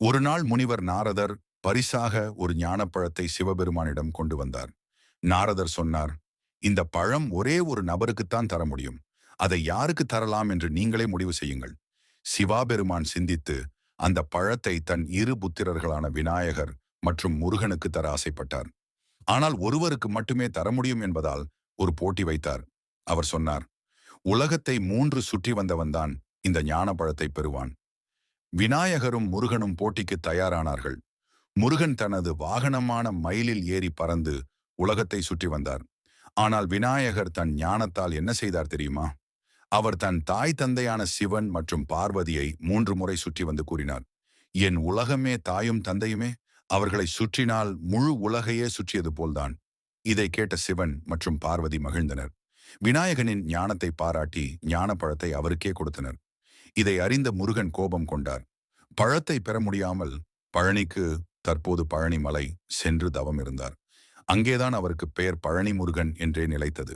ஒரு நாள் முனிவர் நாரதர் பரிசாக ஒரு ஞானப்பழத்தை சிவபெருமானிடம் கொண்டு வந்தார். நாரதர் சொன்னார் இந்த பழம் ஒரே ஒரு நபருக்குத்தான் தர முடியும். அதை யாருக்கு தரலாம் என்று நீங்களே முடிவு செய்யுங்கள். சிவாபெருமான் சிந்தித்து அந்த பழத்தை தன் இரு புத்திரர்களான விநாயகர் மற்றும் முருகனுக்கு தர ஆசைப்பட்டார். ஆனால் ஒருவருக்கு மட்டுமே தர முடியும் என்பதால் ஒரு போட்டி வைத்தார். அவர் சொன்னார் உலகத்தை மூன்று சுற்றி வந்தவன்தான் இந்த ஞான பழத்தை பெறுவான். விநாயகரும் முருகனும் போட்டிக்கு தயாரானார்கள். முருகன் தனது வாகனமான மயிலில் ஏறி பறந்து உலகத்தை சுற்றி வந்தார். ஆனால் விநாயகர் தன் ஞானத்தால் என்ன செய்தார் தெரியுமா? அவர் தன் தாய் தந்தையான சிவன் மற்றும் பார்வதியை மூன்று முறை சுற்றி வந்து கூறினார். என் உலகமே தாயும் தந்தையுமே அவர்களை சுற்றினால் முழு உலகையே சுற்றியது போல்தான். இதை கேட்ட சிவன் மற்றும் பார்வதி மகிழ்ந்தனர். விநாயகனின் ஞானத்தை பாராட்டி ஞானப்பழத்தை அவருக்கே கொடுத்தனர். இதை அறிந்த முருகன் கோபம் கொண்டார். பழத்தை பெற முடியாமல் பழனிக்கு தற்போது பழனி மலை சென்று தவம் இருந்தார். அங்கேதான் அவருக்கு பெயர் பழனி முருகன் என்றே நிலைத்தது.